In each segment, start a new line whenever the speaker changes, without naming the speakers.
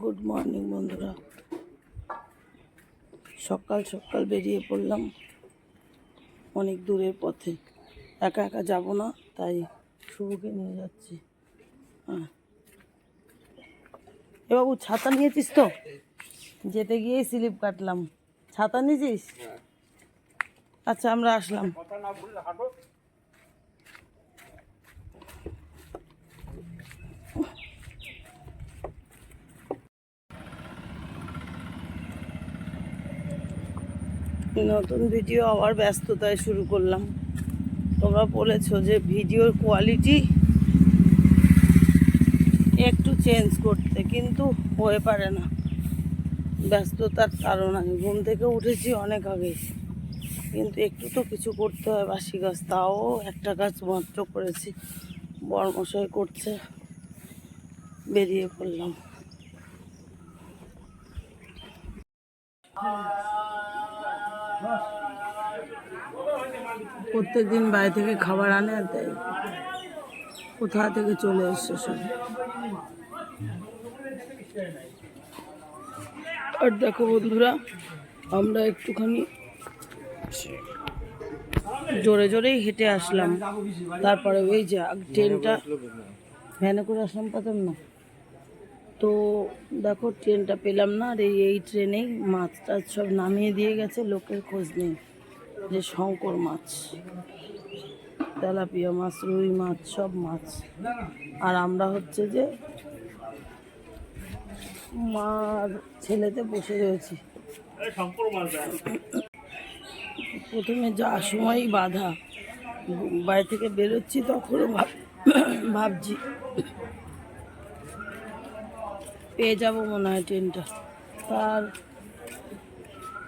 Good morning বন্ধুরা। সকাল সকাল বেরিয়ে পড়লাম অনেক দূরের পথে। একা একা যাব না তাই শুভকে নিয়ে যাচ্ছি। হ্যাঁ এ বাবু ছাতা নিয়েছিস তো? যেতে গিয়েই স্লিপ কাটলাম। ছাতা নিয়েছিস? আচ্ছা আমরা আসলাম। নতুন ভিডিও আবার ব্যস্ততায় শুরু করলাম। তোমরা বলেছ যে ভিডিওর কোয়ালিটি একটু চেঞ্জ করতে, কিন্তু হয়ে পারে না। ব্যস্ততার কারণ, আমি ঘুম থেকে উঠেছি অনেক আগে কিন্তু একটু তো কিছু করতে হয়, বাসি গাছ তাও একটা গাছ মাত্র করেছি। বর্মশাই করছে, বেরিয়ে পড়লাম। প্রত্যেক দিন বাইরে থেকে খাবার আনে আর দেয় কোথা থেকে চলে এসছে সব। আর দেখো বন্ধুরা, আমরা একটুখানি জোরে জোরেই হেঁটে আসলাম। তারপরে ওই যে ট্রেনটা ভ্যানে করে আসলাম, পাতাম না। তো দেখো ট্রেনটা পেলাম না আর এই এই ট্রেনেই মাছ টাছ সব নামিয়ে দিয়ে গেছে লোকের খোঁজ নেই। যে শঙ্কর মাছ তেলাপিয়া মাছ রুই মাছ সব মাছ। আর আমরা হচ্ছে যে মার ছেলেতে বসে রয়েছি। প্রথমে যাওয়ার সময়ই বাধা। বাড়ি থেকে বেরোচ্ছি তখনও ভাব- ভাবছি। পেয়ে যাব মনে হয় ট্রেনটা। তার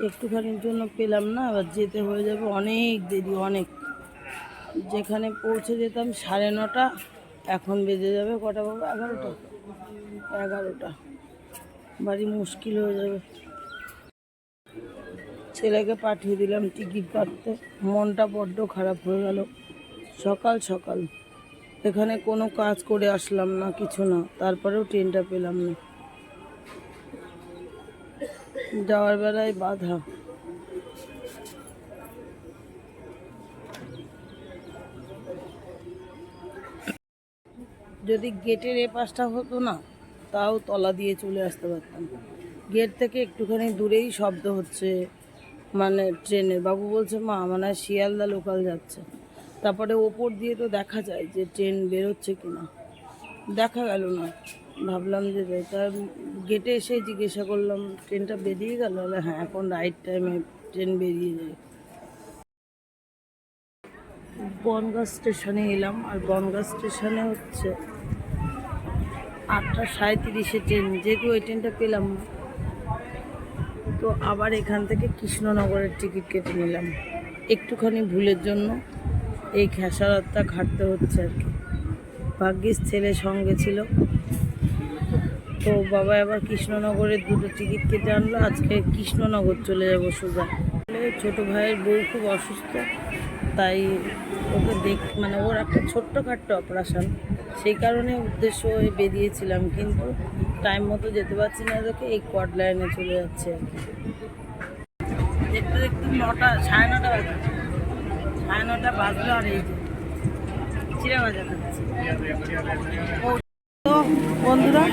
একটুখানির জন্য পেলাম না, আবার যেতে হয়ে যাবে অনেক দেরি, অনেক। যেখানে পৌঁছে যেতাম সাড়ে নটা, এখন বেজে যাবে কটা বাবু এগারোটা। এগারোটা। বাড়ি মুশকিল হয়ে যাবে। ছেলেকে পাঠিয়ে দিলাম টিকিট কাটতে। মনটা বড্ড খারাপ হয়ে গেল। সকাল সকাল। এখানে কোনো কাজ করে আসলাম না, কিছু না। তারপরেও ট্রেনটা পেলাম না। যাওয়ার বেলায় বাধা। যদি গেটের এ পাশটা হতো না, তাও তলা দিয়ে চলে আসতে পারতাম। গেট থেকে একটুখানি দূরেই শব্দ হচ্ছে মানে ট্রেনের। বাবু বলছে, মা মানে শিয়ালদা লোকাল যাচ্ছে। তারপরে ওপর দিয়ে তো দেখা যায় যে ট্রেন বেরোচ্ছে কিনা। দেখা গেল না। ভাবলাম যে। তার গেটে এসে জিজ্ঞাসা করলাম ট্রেনটা বেরিয়ে গেল? হ্যাঁ এখন রাইট টাইমে ট্রেন বেরিয়ে যায়। বনগাঁ স্টেশনে এলাম, আর বনগাঁ স্টেশনে হচ্ছে আটটা সাঁত্রিশে ট্রেন যেহেতু ওই ট্রেনটা পেলাম তো আবার এখান থেকে কৃষ্ণনগরের টিকিট কেটে নিলাম। একটুখানি ভুলের জন্য এই খেসারতটা ঘাটতে হচ্ছে আর কি। ভাগ্যিস ছেলে সঙ্গে ছিল। তো বাবা আবার কৃষ্ণনগরের দুটো টিকিট কেটে আনলো। আজকে কৃষ্ণনগর চলে যাব সোজা। ছোট ভাইয়ের বউ খুব অসুস্থ, তাই ওকে দেখ মানে ওর একটা ছোট্টখাট্ট অপারেশন। সেই কারণে উদ্দেশ্য হয়ে বেরিয়েছিলাম, কিন্তু টাইম মতো যেতে পারছি না দেখে এই কোয়াড লাইনে চলে যাচ্ছে আর কি। দেখতে দেখতে নটা, সাড়ে নটা বাজে। সাড়ে নটা বাজলো আর এই যে। বন্ধুরা,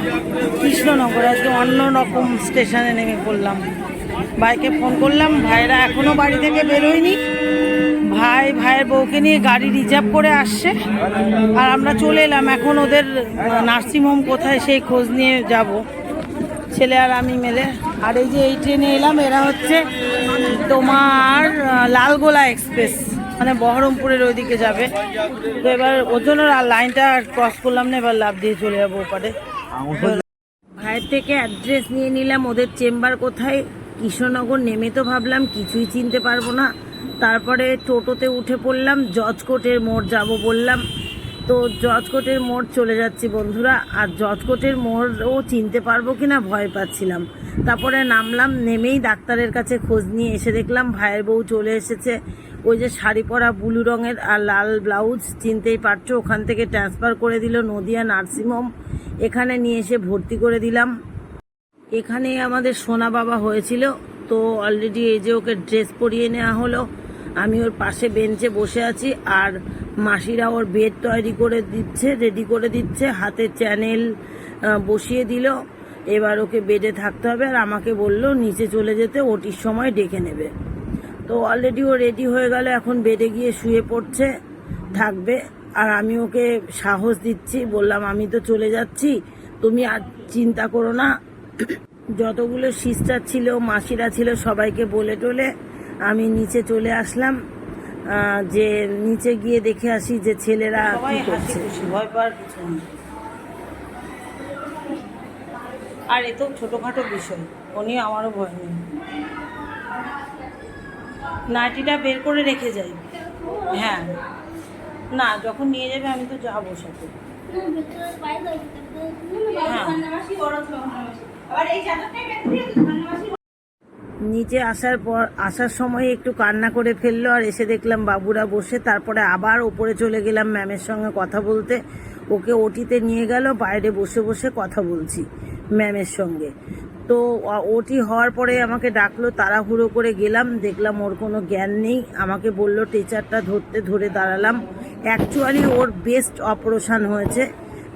কৃষ্ণনগর, আজকে অন্য রকম স্টেশনে নেমে পড়লাম। ভাইকে ফোন করলাম, ভাইরা এখনও বাড়ি থেকে বেরোয়নি। ভাই, ভাইয়ের বউকে নিয়ে গাড়ি রিজার্ভ করে আসছে। আর আমরা চলে এলাম, এখন ওদের নার্সিংহোম কোথায় সেই খোঁজ নিয়ে যাব। ছেলে আর আমি মেলে। আর এই যে এই ট্রেনে এলাম, এরা হচ্ছে তোমার লালগোলা এক্সপ্রেস। মানে বহরমপুরের ওইদিকে যাবে। তো এবার ওর জন্য লাইনটা ক্রস করলাম না, এবার লাভ দিয়ে চলে যাব ওপারে। ভাইয়ের থেকে অ্যাড্রেস নিয়ে নিলাম, ওদের চেম্বার কোথায়? কৃষ্ণনগর নেমে তো ভাবলাম, কিছুই চিনতে পারব না। তারপরে টোটোতে উঠে পড়লাম, জজকোটের মোড় যাব বললাম। তো জজকোটের মোড় চলে যাচ্ছি বন্ধুরা, আর জজকোটের মোড়ও চিনতে পারব কিনা ভয় পাচ্ছিলাম। তারপরে নামলাম, নেমেই ডাক্তারের কাছে খোঁজ নিয়ে এসে দেখলাম, ভাইয়ের বউ চলে এসেছে। ওই যে শাড়ি পরা ব্লু রঙের আর লাল ব্লাউজ চিনতেই পারছ, ওখান থেকে ট্রান্সফার করে দিল নদিয়া নার্সিংহোম। এখানে নিয়ে এসে ভর্তি করে দিলাম। এখানে আমাদের সোনা বাবা হয়েছিল, তো অলরেডি এই যে ওকে ড্রেস পরিয়ে নেওয়া হলো। আমি ওর পাশে বেঞ্চে বসে আছি, আর মাসিরা ওর বেড তৈরি করে দিচ্ছে রেডি করে দিচ্ছে, হাতে চ্যানেল বসিয়ে দিল। এবার ওকে বেডে থাকতে হবে, আর আমাকে বলল নিচে চলে যেতে, ওটির সময় ডেকে নেবে। তো অলরেডি ও রেডি হয়ে গেল এখন বেডে গিয়ে শুয়ে পড়ছে থাকবে। আর আমি ওকে সাহস দিচ্ছি বললাম আমি তো চলে যাচ্ছি তুমি আর চিন্তা করো না। যতগুলো সিস্টার ছিল মাসিরা ছিল সবাইকে বলে টলে আমি নিচে চলে আসলাম। যে নিচে গিয়ে দেখে আসি যে ছেলেরা কি করছে। আর এ তো ছোটোখাটো বিষয় উনি আমারও ভয় নেই। নাইটিটা বের করে রেখে যাই। হ্যাঁ। না, যখন নিয়ে যাবে আমি তো যাব সাথে। হ্যাঁ। নিচে আসার পর, আসার সময় একটু কান্না করে ফেলল আর এসে দেখলাম বাবুরা বসে। তারপরে আবার ওপরে চলে গেলাম ম্যামের সঙ্গে কথা বলতে। ওকে ওটিতে নিয়ে গেল, বাইরে বসে বসে কথা বলছি ম্যামের সঙ্গে। তো ওটি হওয়ার পরে আমাকে ডাকলো, তাড়াহুড়ো করে গেলাম, দেখলাম ওর কোনো জ্ঞান নেই। আমাকে বলল, টিচারটা ধরতে ধরে দাঁড়ালাম। অ্যাকচুয়ালি ওর বেস্ট অপারেশন হয়েছে।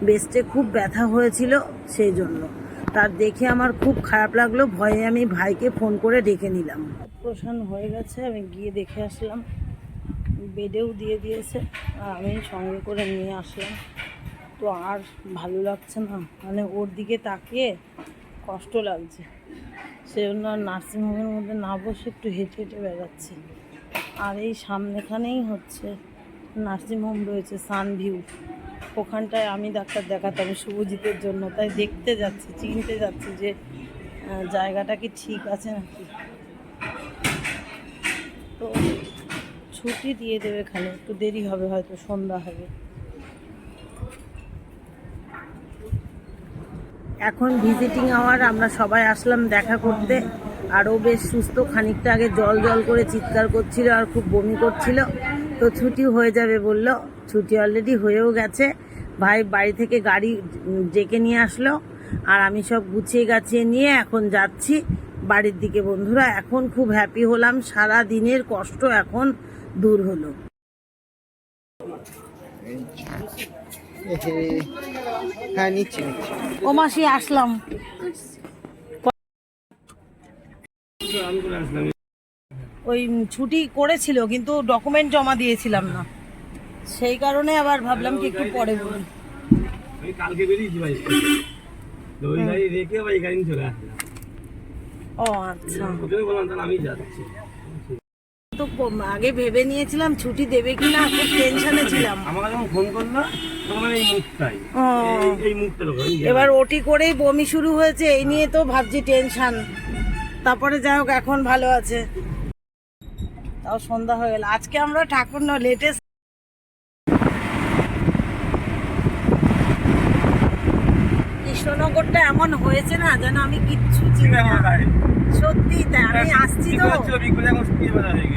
বেস্টে খুব ব্যথা হয়েছিল সেই জন্য। তার দেখে আমার খুব খারাপ লাগল। ভয়ে আমি ভাইকে ফোন করে ডেকে নিলাম। অপারেশন হয়ে গেছে, আমি গিয়ে দেখে আসলাম। বেডেও দিয়ে দিয়েছে। আর আমি সঙ্গে করে নিয়ে আসলাম। তো আর ভালো লাগছে না। মানে ওর দিকে তাকিয়ে কষ্ট লাগছে। সেজন্য আর নার্সিংহোমের মধ্যে না বসে একটু হেঁটে হেঁটে বেড়াচ্ছি। আর এই সামনেখানেই হচ্ছে নার্সিংহোম রয়েছে সানভিউ। ওখানটায় আমি ডাক্তার দেখাতাম শুভজিতের জন্য। তাই দেখতে যাচ্ছি, চিনতে যাচ্ছি যে জায়গাটা কি ঠিক আছে নাকি। তো ছুটি দিয়ে দেবে এখানে একটু দেরি হবে হয়তো, সন্ধ্যা হবে। এখন ভিজিটিং আওয়ার আমরা সবাই আসলাম দেখা করতে। আরও বেশ সুস্থ, খানিকটা আগে জল জল করে চিৎকার করছিল আর খুব বমি করছিল। তো ছুটি হয়ে যাবে বলল। ছুটি অলরেডি হয়েও গেছে। ভাই বাড়ি থেকে গাড়ি ডেকে নিয়ে আসলো। আর আমি সব গুছিয়ে গাছিয়ে নিয়ে এখন যাচ্ছি বাড়ির দিকে। বন্ধুরা, এখন খুব হ্যাপি হলাম। সারা দিনের কষ্ট এখন দূর হলো।
হ্যাঁ নিচ্ছি নিচ্ছি।
ও মাসি আসলাম। ওই ছুটি করেছিল কিন্তু ডকুমেন্ট জমা দিয়েছিলাম না। সেই কারণে আবার ভাবলাম কি একটু পরে বলি।
কালকে বেরিয়েছি ভাই ওই গাড়ি রেখে ভাই গাড়ি চলে আসলাম।
ও আচ্ছা।
বললাম তাহলে আমি যাচ্ছি।
তো আগে ভেবে নিয়েছিলাম ছুটি দেবে কিনা খুব টেনশনে ছিলাম।
যখন ফোন করল
এবার ওটি করেই বমি শুরু হয়েছে এই নিয়ে তো ভাবছি টেনশন তারপরে যাই হোক এখন ভালো আছে। তাও সন্ধ্যা হয়ে গেল। আজকে আমরা ঠাকুর না লেটেস্ট কৃষ্ণনগরটা এমন হয়েছে না যেন আমি কিচ্ছু চিনি না। সত্যি তাই আমি আসছি তো।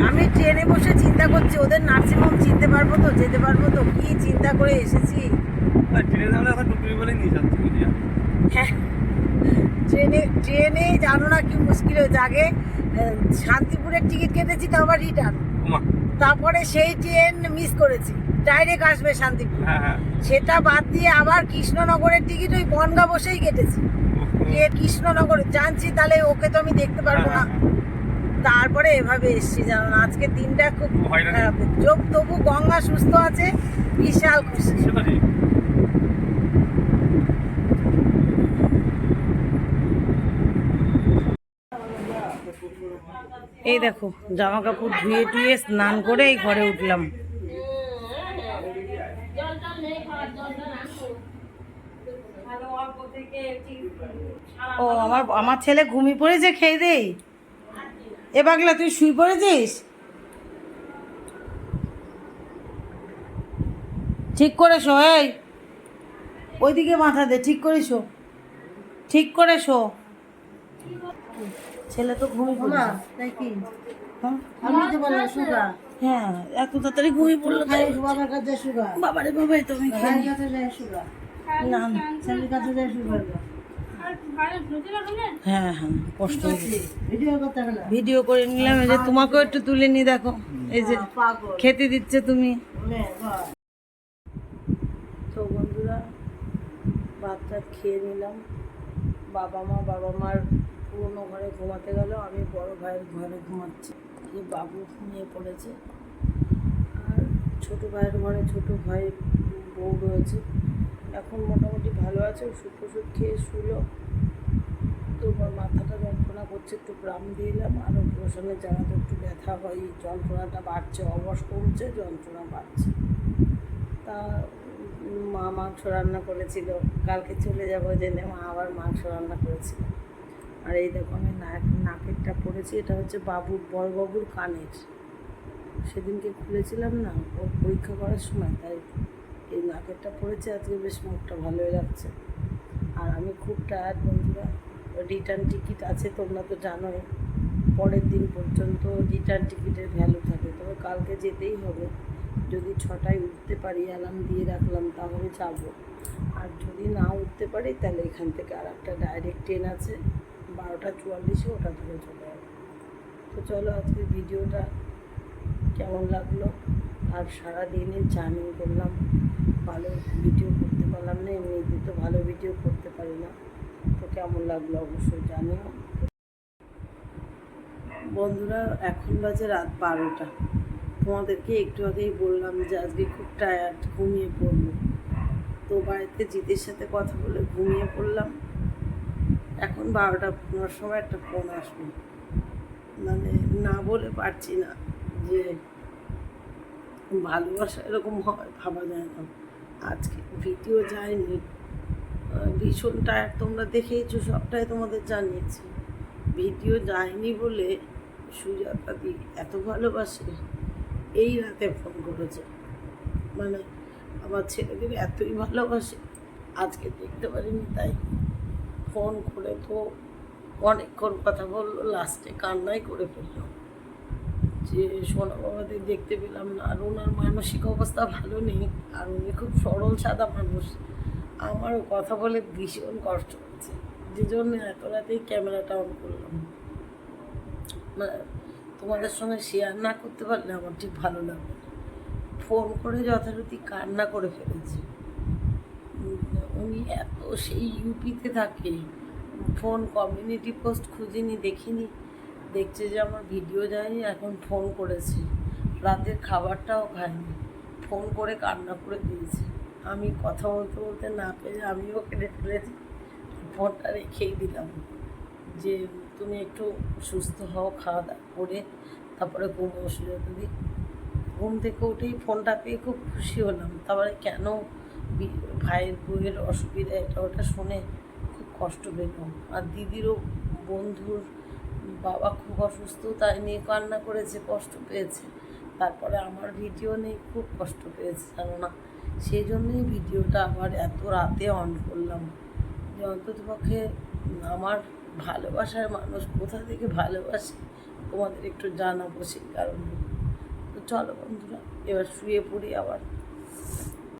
আমি ট্রেনে বসে চিন্তা করছি ওদের নার্সিংহোম চিনতে পারব তো যেতে পারব তো কি চিন্তা করে এসেছি? হ্যাঁ। ট্রেনে ট্রেনে জানো না কি মুশকিল হয়েছে আগে শান্তিপুরের টিকিট কেটেছি তো আবার রিটার্ন। তারপরে সেই ট্রেন মিস করেছি। ডাইরেক্ট আসবে শান্তিপুর।
হ্যাঁ,
সেটা বাদ দিয়ে আবার কৃষ্ণনগরের টিকিট ওই বনগা বসেই কেটেছি। গিয়ে কৃষ্ণনগর জানছি তাহলে ওকে তো আমি দেখতে পারব না। তারপরে এভাবে এসছি জানো না আজকে দিনটা খুব। খারাপ তবু গঙ্গা সুস্থ আছে বিশাল খুশি। এই দেখো জামা কাপড় ধুয়ে টুয়ে স্নান করে এই ঘরে উঠলাম। ও, আমার আমার ছেলে ঘুমিয়ে পড়েছে খেয়ে দেই এ বাগলা তুই শুয়ে পড়েছিস? ঠিক করে শো এই। ওইদিকে মাথা দে, ঠিক করে শো ঠিক করে শো ছেলে তো ঘুমিয়ে পড়েছে। হ্যাঁ?
আমি তো বললাম সুগা।
হ্যাঁ এত তাড়াতাড়ি ঘুমিয়ে পড়ল তাই
বাবার কাছে সুগা।
বাবারে বাবাই তো আমি খাই
কাছে সুগা।
না না।
ছেলের কাছে সুগা।
হ্যাঁ হ্যাঁ কষ্ট
ভিডিও করতে হবে না।
ভিডিও করে নিলাম এই যে তোমাকেও একটু তুলে নি দেখো। এই যে খেতে দিচ্ছে তুমি। তো বন্ধুরা ভাত টাত খেয়ে নিলাম। বাবা মা বাবা মার পুরোনো ঘরে ঘুমাতে গেল। আমি বড় ভাইয়ের ঘরে ঘুমাচ্ছি। যে বাবু ঘুমিয়ে পড়েছে। আর ছোট ভাইয়ের ঘরে ছোট ভাই বউ রয়েছে। এখন মোটামুটি ভালো আছে, ওষুধ টষুধ খেয়ে শুলো। তো মাথাটা যন্ত্রণা করছে, একটু গ্রাম দিয়ে দিলাম আর অপারেশনের জায়গাটা একটু ব্যথা হয়, যন্ত্রণাটা বাড়ছে অবশ কমছে, যন্ত্রণা বাড়ছে। তা মা মাংস রান্না করেছিল। কালকে চলে যাব জেনে মা আবার মাংস রান্না করেছিল। আর এই দেখো আমি নাক নাকেরটা পড়েছি, এটা হচ্ছে বাবুর বড়বাবুর কানের। সেদিনকে খুলেছিলাম না ওর পরীক্ষা করার সময়, তাই এই নাকেরটা পরেছি আজকে বেশ মুখটা ভালোই লাগছে। আর আমি খুব টায়ার্ড বন্ধুরা রিটার্ন টিকিট আছে, তোমরা তো জানোই, পরের দিন পর্যন্ত রিটার্ন টিকিটের ভ্যালু থাকে। তবে কালকে যেতেই হবে। যদি ছটায় উঠতে পারি অ্যালার্ম দিয়ে রাখলাম, তাহলে যাব। আর যদি না উঠতে পারি, তাহলে এখান থেকে আর একটা ডাইরেক্ট ট্রেন আছে। বারোটা চুয়াল্লিশে ওটা ধরে চলে যাবে তো চলো আজকে ভিডিওটা কেমন লাগল? আর সারা দিনের জার্নি করলাম। ভালো ভিডিও করতে পারলাম না, এমনিতে তো ভালো ভিডিও করতে পারি না। তো কেমন লাগল অবশ্যই জানিও। বন্ধুরা, এখন বাজে রাত বারোটা। তোমাদেরকে একটু আগেই বললাম যে আজকে খুব টায়ার্ড ঘুমিয়ে পড়ব। তো বাড়িতে জিতের সাথে কথা বলে ঘুমিয়ে পড়লাম। এখন বারোটা, পনেরোর সময় একটা ফোন আসবে মানে না বলে পারছি না যে ভালোবাসা এরকম হয়, ভাবা যায় না। আজকে ভিডিও যায়নি। ভীষণ টায়ার তোমরা দেখেইছো, সবটাই তোমাদের জানিয়েছি। ভিডিও যায়নি বলে সুজাতা দি এত ভালোবাসে। এই রাতে ফোন করেছে। মানে আমার ছেলেদের এতই ভালোবাসে, আজকে দেখতে পারিনি তাই। ফোন করে তো অনেকক্ষণ কথা বলল লাস্টে কান্নাই করে ফেলল। যে সোনা বাবাদের দেখতে পেলাম না, আর ওনার মানসিক অবস্থা ভালো নেই, আর উনি খুব সরল, সাদা মানুষ। আমারও কথা বলে ভীষণ কষ্ট হচ্ছে। যে জন্য এত রাতেই ক্যামেরাটা অন করলাম। মানে তোমাদের সঙ্গে শেয়ার না করতে পারলে আমার ঠিক ভালো লাগবে ফোন করে যথারীতি কান্না করে ফেলেছে। উনি এত সেই ইউপিতে থাকে। ফোন কমিউনিটি পোস্ট খুঁজিনি, দেখিনি। দেখছে যে আমার ভিডিও যায়নি, এখন ফোন করেছে। রাতের খাবারটাও খায়নি ফোন করে কান্না করে দিয়েছে। আমি কথা বলতে বলতে না পেরে আমিও কেটে ফেলেছি ফোনটা রেখেই দিলাম। যে তুমি একটু সুস্থ হও, খাওয়া দাওয়া করে তারপরে ঘুমো যদি ঘুম থেকে উঠেই ফোনটা পেয়ে খুব খুশি হলাম। তারপরে কেন ভাইয়ের বইয়ের অসুবিধা এটা ওটা শুনে খুব কষ্ট পেলাম। আর দিদিরও বন্ধুর বাবা খুব অসুস্থ, তাই নিয়ে কান্না করেছে, কষ্ট পেয়েছে। তারপরে আমার ভিডিও নেই খুব কষ্ট পেয়েছে জানো না সেই জন্যই ভিডিওটা আবার এত রাতে অন করলাম। যে অন্ততপক্ষে আমার ভালোবাসার মানুষ কোথা থেকে ভালোবাসে? তোমাদের একটু জানাব সেই কারণে। তো চলো বন্ধুরা, এবার শুয়ে পড়ি আবার।